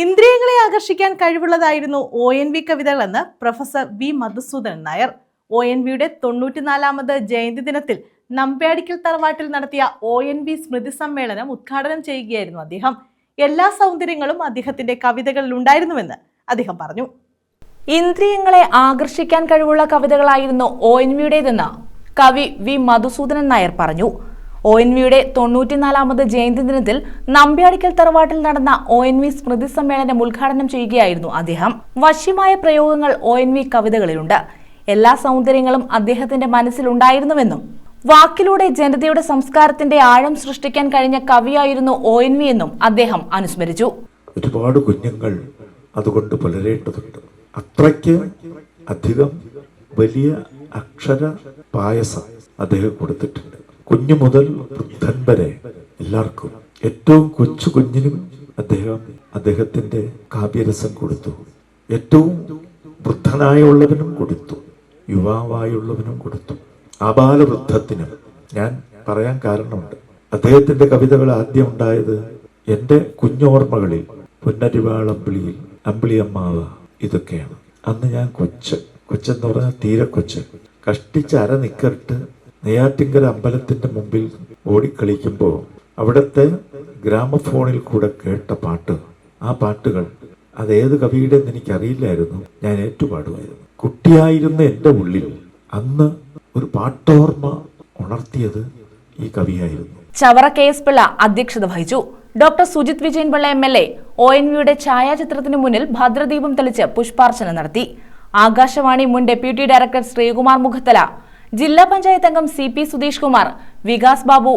ഇന്ദ്രിയങ്ങളെ ആകർഷിക്കാൻ കഴിവുള്ളതായിരുന്നു O N V കവിതകളെന്ന് professor V Madhusoodanan Nair. O N വിയുടെ തൊണ്ണൂറ്റിനാലാമത് ജയന്തി ദിനത്തിൽ നമ്പ്യാടിക്കൽ തറവാട്ടിൽ നടത്തിയ ഒ എൻ വി സ്മൃതി സമ്മേളനം ഉദ്ഘാടനം ചെയ്യുകയായിരുന്നു അദ്ദേഹം. എല്ലാ സൗന്ദര്യങ്ങളും അദ്ദേഹത്തിന്റെ കവിതകളിൽ ഉണ്ടായിരുന്നുവെന്ന് അദ്ദേഹം പറഞ്ഞു. ഇന്ദ്രിയങ്ങളെ ആകർഷിക്കാൻ കഴിവുള്ള കവിതകളായിരുന്നു ഒ എൻ വിയുടേതെന്ന് കവി വി മധുസൂദനൻ നായർ പറഞ്ഞു. ഒ എൻ വിയുടെ തൊണ്ണൂറ്റിനാലാമത് ജയന്തി ദിനത്തിൽ നമ്പ്യാടിക്കൽ തറവാട്ടിൽ നടന്ന ഒ എൻ വി സ്മൃതി സമ്മേളനം ഉദ്ഘാടനം ചെയ്യുകയായിരുന്നു അദ്ദേഹം. വശ്യമായ പ്രയോഗങ്ങൾ ഒ എൻ വി കവിതകളിലുണ്ട്. എല്ലാ സൗന്ദര്യങ്ങളും അദ്ദേഹത്തിന്റെ മനസ്സിലുണ്ടായിരുന്നുവെന്നും വാക്കിലൂടെ ജനതയുടെ സംസ്കാരത്തിന്റെ ആഴം സൃഷ്ടിക്കാൻ കഴിഞ്ഞ കവിയായിരുന്നു ഒ എൻ വി എന്നും അദ്ദേഹം അനുസ്മരിച്ചു. ഒരുപാട് കുഞ്ഞുങ്ങൾ അതുകൊണ്ട് പുലരേണ്ടതുണ്ട്. അത്രയ്ക്ക് അധികം വലിയ അക്ഷര പായസം അദ്ദേഹം കൊടുത്തിട്ടുണ്ട്. കുഞ്ഞു മുതൽ വൃദ്ധൻ വരെ എല്ലാവർക്കും ഏറ്റവും കൊച്ചു കുഞ്ഞിനും അദ്ദേഹം അദ്ദേഹത്തിന്റെ കാവ്യരസം കൊടുത്തു. ഏറ്റവും വൃദ്ധനായുള്ളവനും കൊടുത്തു. യുവാവായുള്ളവനും കൊടുത്തു. അപാലവൃദ്ധത്തിനും ഞാൻ പറയാൻ കാരണമുണ്ട്. അദ്ദേഹത്തിന്റെ കവിതകൾ ആദ്യം ഉണ്ടായത് എന്റെ കുഞ്ഞോർമ്മകളിൽ പൊന്നരിവാളമ്പിളിയിൽ അമ്പിളിയമ്മാവ് ഇതൊക്കെയാണ്. അന്ന് ഞാൻ കൊച്ച്. കൊച്ചെന്ന് പറഞ്ഞാൽ തീരെ കൊച്ച്. കഷ്ടിച്ച് അര നിക്കറിട്ട് നെയ്യാറ്റിങ്കര അമ്പലത്തിന്റെ മുമ്പിൽ ഓടിക്കളിക്കുമ്പോൾ അവിടുത്തെ ഗ്രാമഫോണിൽ കൂടെ കേട്ട പാട്ട്. ആ പാട്ടുകൾ അത് ഏത് കവിയുടെ എന്ന് എനിക്കറിയില്ലായിരുന്നു. ഞാൻ ഏറ്റുപാടുമായിരുന്നു. കുട്ടിയായിരുന്ന എന്റെ ഉള്ളിൽ. അന്ന് ഒരു പാട്ടോർമ്മ ഉണർത്തിയത് ഈ കവിയായിരുന്നു. ചവറ കെ എസ് പിള്ള അധ്യക്ഷത വഹിച്ചു. Doctor Sujith Vijayan Pillai M L A O N വിയുടെ ഛായാചിത്രത്തിനു മുന്നിൽ ഭദ്രദീപം തെളിച്ച് പുഷ്പാർച്ചന നടത്തി. ആകാശവാണി മുൻ ഡെപ്യൂട്ടി ഡയറക്ടർ ശ്രീകുമാർ മുഖത്തല ജില്ലാ പഞ്ചായത്ത് അംഗം C P Sudheesh Kumar Vikas Babu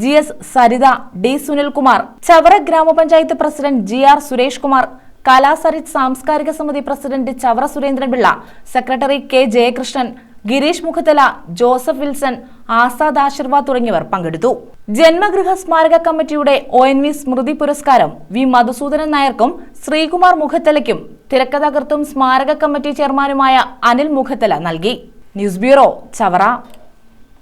G S Saritha D Sunilkumar Chavara ഗ്രാമപഞ്ചായത്ത് president G R Suresh Kumar Kalasarith സാംസ്കാരിക സമിതി president Chavara Surendranpillai secretary K Jayakrishnan Gireesh Mukhathala Joseph Wilson Azad Asheervad തുടങ്ങിയവർ പങ്കെടുത്തു. ജന്മഗൃഹ സ്മാരക കമ്മിറ്റിയുടെ O N V സ്മൃതി പുരസ്കാരം V Madhusoodanan നായർക്കും ശ്രീകുമാർ മുഖത്തലയ്ക്കും തിരക്കഥാകൃത്തും സ്മാരക കമ്മിറ്റി ചെയർമാനുമായ അനിൽ മുഖത്തല നൽകി. News bureau Chavara